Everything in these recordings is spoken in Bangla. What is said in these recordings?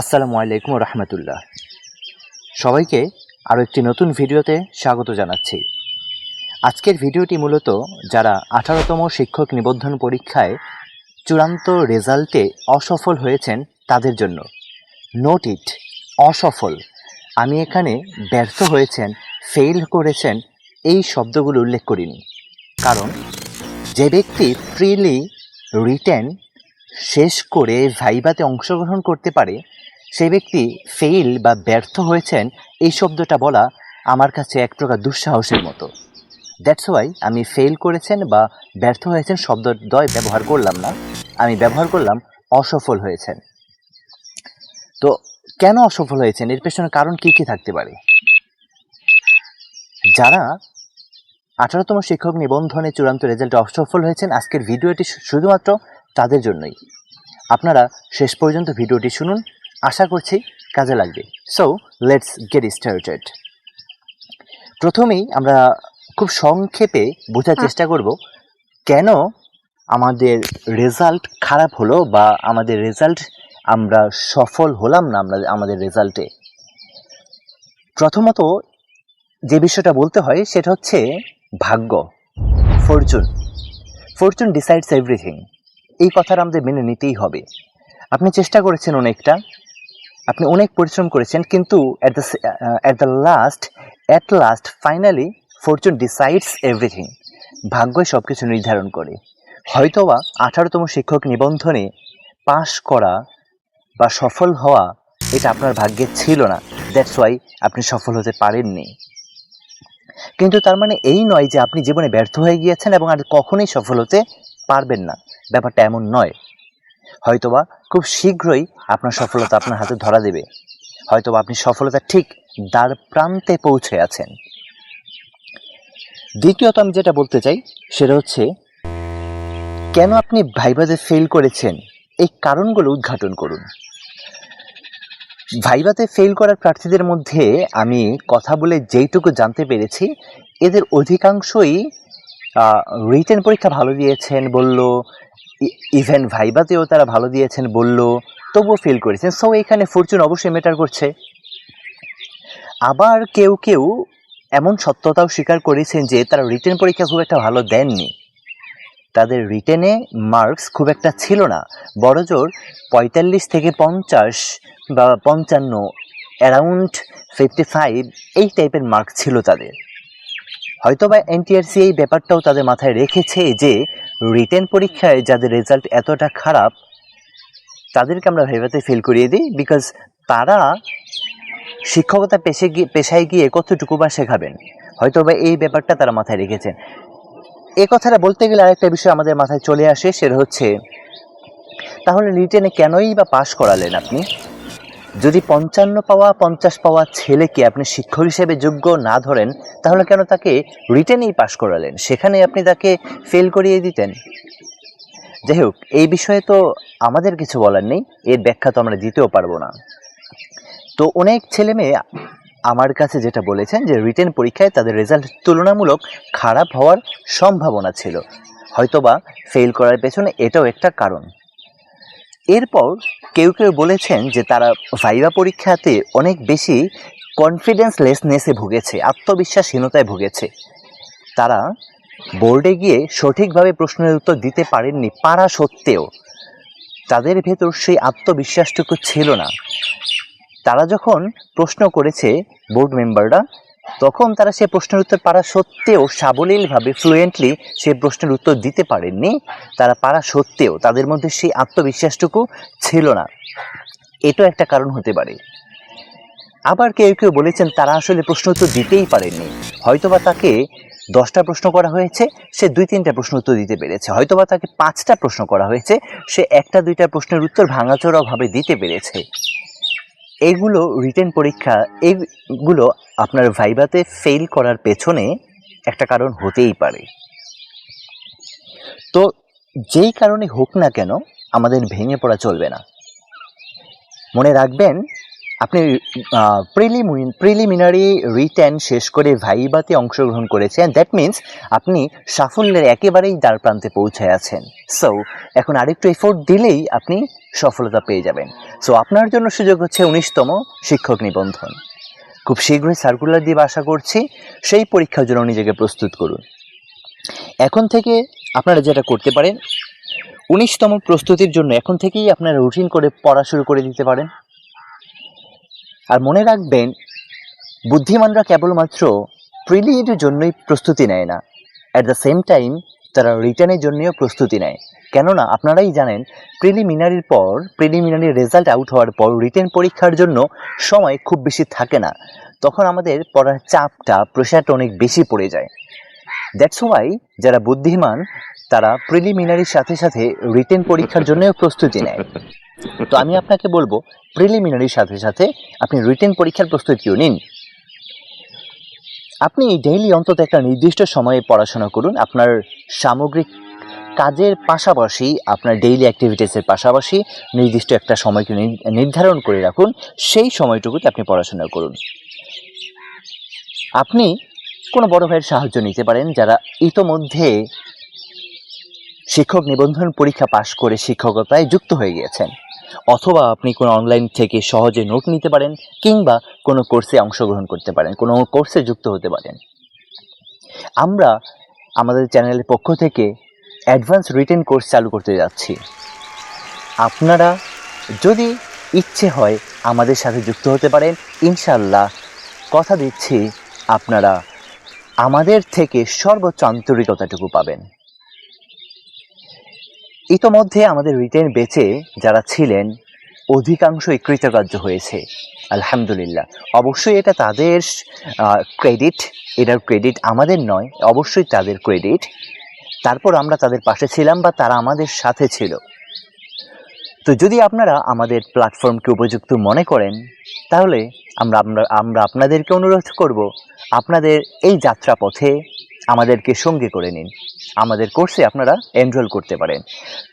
আসসালামু আলাইকুম রহমতুল্লাহ। সবাইকে আরও একটি নতুন ভিডিওতে স্বাগত জানাচ্ছি। আজকের ভিডিওটি মূলত যারা আঠারোতম শিক্ষক নিবন্ধন পরীক্ষায় চূড়ান্ত রেজাল্টে অসফল হয়েছেন তাদের জন্য। নোট ইট অসফল। আমি এখানে ব্যর্থ হয়েছেন ফেল করেছেন, এই শব্দগুলো উল্লেখ করিনি। কারণ যে ব্যক্তি ফ্রিলি রিটেন শেষ করে ভাইভাতে অংশগ্রহণ করতে পারে, সেই ব্যক্তি ফেইল বা ব্যর্থ হয়েছেন এই শব্দটা বলা আমার কাছে এক প্রকার দুঃসাহসের মতো। দ্যাটস ওয়াই আমি ফেল করেছেন বা ব্যর্থ হয়েছেন শব্দদ্বয় ব্যবহার করলাম না, আমি ব্যবহার করলাম অসফল হয়েছেন। তো কেন অসফল হয়েছেন? এর পেছনে কারণ কী কী থাকতে পারে? যারা আঠারোতম শিক্ষক নিবন্ধনে চূড়ান্ত রেজাল্টে অসফল হয়েছেন, আজকের ভিডিওটি শুধুমাত্র তাদের জন্যই। আপনারা শেষ পর্যন্ত ভিডিওটি শুনুন। আশা করছি কাজে লাগবে। সো লেটস গেট স্টার্টেড প্রথমেই আমরা খুব সংক্ষেপে বোঝার চেষ্টা করব কেন আমাদের রেজাল্ট খারাপ হলো বা আমাদের রেজাল্ট আমরা সফল হলাম না আমরা আমাদের রেজাল্টে প্রথমত যে বিষয়টা বলতে হয় সেটা হচ্ছে ভাগ্য। ফরচুন ফরচুন ডিসাইডস এভরিথিং এই কথাটা আমাদের মেনে নিতেই হবে। আপনি চেষ্টা করেছেন অনেকটা। আপনি অনেক পরিশ্রম করেছেন, কিন্তু at the at the last at last finally fortune decides everything ভাগ্যই সব কিছু নির্ধারণ করে। হয়তোবা আঠারোতম শিক্ষক নিবন্ধনে পাশ করা বা সফল হওয়া এটা আপনার ভাগ্যে ছিল না। দ্যাটস ওয়াই আপনি সফল হতে পারেননি। কিন্তু তার মানে এই নয় যে আপনি জীবনে ব্যর্থ হয়ে গিয়েছেন এবং আর কখনোই সফল হতে পারবেন না। ব্যাপারটা এমন নয়। হয়তোবা খুব শীঘ্রই আপনার সফলতা আপনার হাতে ধরা দেবে। হয়তোবা আপনি সফলতা ঠিক দ্বার প্রান্তে পৌঁছে আছেন। দ্বিতীয়ত আমি যেটা বলতে চাই, সেটা হচ্ছে, কেন আপনি ভাইবাতে ফেল করেছেন? এই কারণগুলো উদ্ঘাটন করুন। ভাইভাতে ফেল করার প্রার্থীদের মধ্যে আমি কথা বলে যেইটুকু জানতে পেরেছি, এদের অধিকাংশই রিটেন পরীক্ষা ভালো দিয়েছেন, বলল ইভেন ভাইবাতেও তারা ভালো দিয়েছেন বলল, তবুও ফেল করেছেন। সো এখানে ফরচুন অবশ্যই ম্যাটার করছে। আবার কেউ কেউ এমন সত্যতাও স্বীকার করেছেন যে, তারা রিটেন পরীক্ষা খুব একটা ভালো দেননি। তাদের রিটেনে মার্কস খুব একটা ছিল না। বড়জোর পঁয়তাল্লিশ থেকে পঞ্চাশ বা পঞ্চান্ন অ্যারাউন্ড ফিফটি ফাইভ এই টাইপের মার্ক ছিল তাদের। হয়তো বা এনটিআরসি এই ব্যাপারটাও তাদের মাথায় রেখেছে যে রিটেন পরীক্ষায় যাদের রেজাল্ট এতটা খারাপ, তাদেরকে আমরা ভেবাতে ফেল করিয়ে দিই বিকজ তারা শিক্ষকতা পেশে গিয়ে, পেশায় গিয়ে কতটুকু বা শেখাবেন। হয়তো বা এই ব্যাপারটা তারা মাথায় রেখেছেন। এ কথাটা বলতে গেলে আরেকটা বিষয় আমাদের মাথায় চলে আসে, সেটা হচ্ছে, তাহলে রিটেনে কেনই বা পাশ করালেন আপনি? যদি পঞ্চান্ন পাওয়া, পঞ্চাশ পাওয়া ছেলেকে আপনি শিক্ষক হিসেবে যোগ্য না ধরেন, তাহলে কেন তাকে রিটেনেই পাশ করালেন? সেখানে আপনি তাকে ফেল করিয়ে দিতেন। যাই হোক, এই বিষয়ে তো আমাদের কিছু বলার নেই। এর ব্যাখ্যা তো আমরা দিতেও পারব না। তো অনেক ছেলে মেয়ে আমার কাছে যেটা বলেছেন যে, রিটেন পরীক্ষায় তাদের রেজাল্ট তুলনামূলক খারাপ হওয়ার সম্ভাবনা ছিল। হয়তোবা ফেল করার পেছনে এটাও একটা কারণ। এরপর কেউ কেউ বলেছেন যে তারা ভাইবা পরীক্ষাতে অনেক বেশি কনফিডেন্স লেসনেসে ভুগেছে, আত্মবিশ্বাসহীনতায় ভুগেছে। তারা বোর্ডে গিয়ে সঠিকভাবে প্রশ্নের উত্তর দিতে পারেননি পারা সত্ত্বেও। তাদের ভেতর সেই আত্মবিশ্বাসটুকু ছিল না। তারা যখন প্রশ্ন করেছে বোর্ড মেম্বাররা তখন তারা সে প্রশ্নের উত্তর পারা সত্ত্বেও, সাবলীলভাবে ফ্লুয়েন্টলি সে প্রশ্নের উত্তর দিতে পারেননি। তারা পারা সত্ত্বেও তাদের মধ্যে সেই আত্মবিশ্বাসটুকু ছিল না। এটাও একটা কারণ হতে পারে। আবার কেউ কেউ বলেছেন, তারা আসলে প্রশ্ন উত্তর দিতেই পারেননি। হয়তোবা তাকে দশটা প্রশ্ন করা হয়েছে, সে দুই তিনটা প্রশ্ন উত্তর দিতে পেরেছে। হয়তোবা তাকে পাঁচটা প্রশ্ন করা হয়েছে, সে একটা দুইটা প্রশ্নের উত্তর ভাঙাচোরাভাবে দিতে পেরেছে। এগুলো রিটেন পরীক্ষা এইগুলো আপনার ভাইভাতে ফেল করার পেছনে একটা কারণ হতেই পারে। তো যেই কারণে হোক না কেন, আমাদের ভেঙে পড়া চলবে না। মনে রাখবেন আপনি প্রিলিমিন প্রিলিমিনারি রিটেন শেষ করে ভাইবাতে অংশগ্রহণ করেছেন দ্যাট মিন্স আপনি সাফল্যের একেবারেই দ্বার প্রান্তে পৌঁছে আছেন। সো এখন আরেকটু এফোর্ট দিলেই আপনি সফলতা পেয়ে যাবেন। সো আপনার জন্য সুযোগ হচ্ছে উনিশতম শিক্ষক নিবন্ধন। খুব শীঘ্রই সার্কুলার দিয়ে আশা করছি, সেই পরীক্ষার জন্য নিজেকে প্রস্তুত করুন। এখন থেকে আপনারা যেটা করতে পারেন, উনিশতম প্রস্তুতির জন্য এখন থেকেই আপনারা রুটিন করে পড়া শুরু করে দিতে পারেন। আর মনে রাখবেন, বুদ্ধিমানরা কেবলমাত্র প্রিলিয়েটের জন্যই প্রস্তুতি নেয় না। অ্যাট দ্য সেম টাইম তারা রিটার্নের জন্যও প্রস্তুতি নেয়। কেননা, আপনারাই জানেন প্রিলিমিনারির পর প্রিলিমিনারি রেজাল্ট আউট হওয়ার পর রিটেন পরীক্ষার জন্য সময় খুব বেশি থাকে না। তখন আমাদের পড়ার চাপটা প্রেশারটা অনেক বেশি পড়ে যায়। দ্যাটস ওয়াই যারা বুদ্ধিমান, তারা প্রিলিমিনারির সাথে সাথে রিটেন পরীক্ষার জন্যও প্রস্তুতি নেয়। তো আমি আপনাকে বলব প্রিলিমিনারির সাথে সাথে আপনি রিটেন পরীক্ষার প্রস্তুতিও নিন। আপনি ডেইলি অন্তত একটা নির্দিষ্ট সময়ে পড়াশোনা করুন। আপনার সামগ্রিক কাজের পাশাপাশি, আপনার ডেইলি অ্যাক্টিভিটিসের পাশাপাশি নির্দিষ্ট একটা সময়কে নির- নির্ধারণ করে রাখুন। সেই সময়টুকুতে আপনি পড়াশোনা করুন। আপনি কোনো বড় ভাইয়ের সাহায্য নিতে পারেন যারা ইতোমধ্যে শিক্ষক নিবন্ধন পরীক্ষা পাশ করে শিক্ষকতায় যুক্ত হয়ে গিয়েছেন। অথবা আপনি কোনো অনলাইন থেকে সহজে নোট নিতে পারেন কিংবা কোনো কোর্সে অংশগ্রহণ করতে পারেন, কোনো কোর্সে যুক্ত হতে পারেন। আমরা আমাদের চ্যানেলের পক্ষ থেকে অ্যাডভান্স রিটেন কোর্স চালু করতে যাচ্ছি। আপনারা যদি ইচ্ছে হয় আমাদের সাথে যুক্ত হতে পারেন ইনশাল্লাহ কথা দিচ্ছি আপনারা আমাদের থেকে সর্বোচ্চ আন্তরিকতাটুকু পাবেন। ইতোমধ্যে আমাদের রিটেন বেচে যারা ছিলেন, অধিকাংশই কৃতকার্য হয়েছে। আলহামদুলিল্লাহ। অবশ্যই এটা তাদের ক্রেডিট এটার ক্রেডিট আমাদের নয়, অবশ্যই তাদের ক্রেডিট তারপর আমরা তাদের পাশে ছিলাম বা তারা আমাদের সাথে ছিল। তো যদি আপনারা আমাদের প্ল্যাটফর্মকে উপযুক্ত মনে করেন, তাহলে আমরা আমরা আমরা আপনাদেরকে অনুরোধ করব, আপনাদের এই যাত্রাপথে আমাদেরকে সঙ্গী করে নিন। আমাদের কোর্সে আপনারা এনরোল করতে পারেন।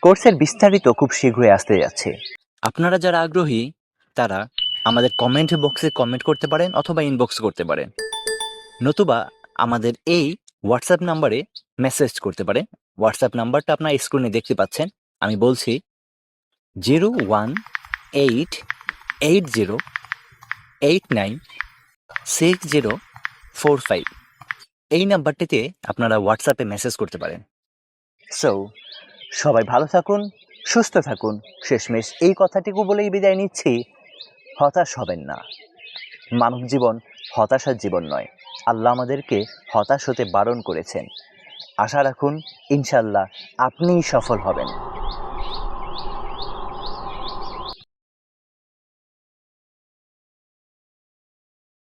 কোর্সের বিস্তারিত খুব শীঘ্রই আসতে যাচ্ছে। আপনারা যারা আগ্রহী, তারা আমাদের কমেন্ট বক্সে কমেন্ট করতে পারেন অথবা ইনবক্স করতে পারেন। নতুবা আমাদের এই হোয়াটসঅ্যাপ নাম্বারে মেসেজ করতে পারেন। হোয়াটসঅ্যাপ নাম্বারটা আপনার স্ক্রিনে দেখতে পাচ্ছেন। আমি বলছি zero one eight eight zero eight nine six zero four five এই নাম্বারটিতে আপনারা হোয়াটসঅ্যাপে মেসেজ করতে পারেন। সো সবাই ভালো থাকুন, সুস্থ থাকুন। শেষমেশ এই কথাটিকু বলেই বিদায় নিচ্ছি। হতাশ হবেন না। মানব জীবন হতাশার জীবন নয়। আল্লাহ আমাদেরকে হতাশ হতে বারণ করেছেন। আশা রাখুন ইনশাল্লাহ আপনিই সফল হবেন।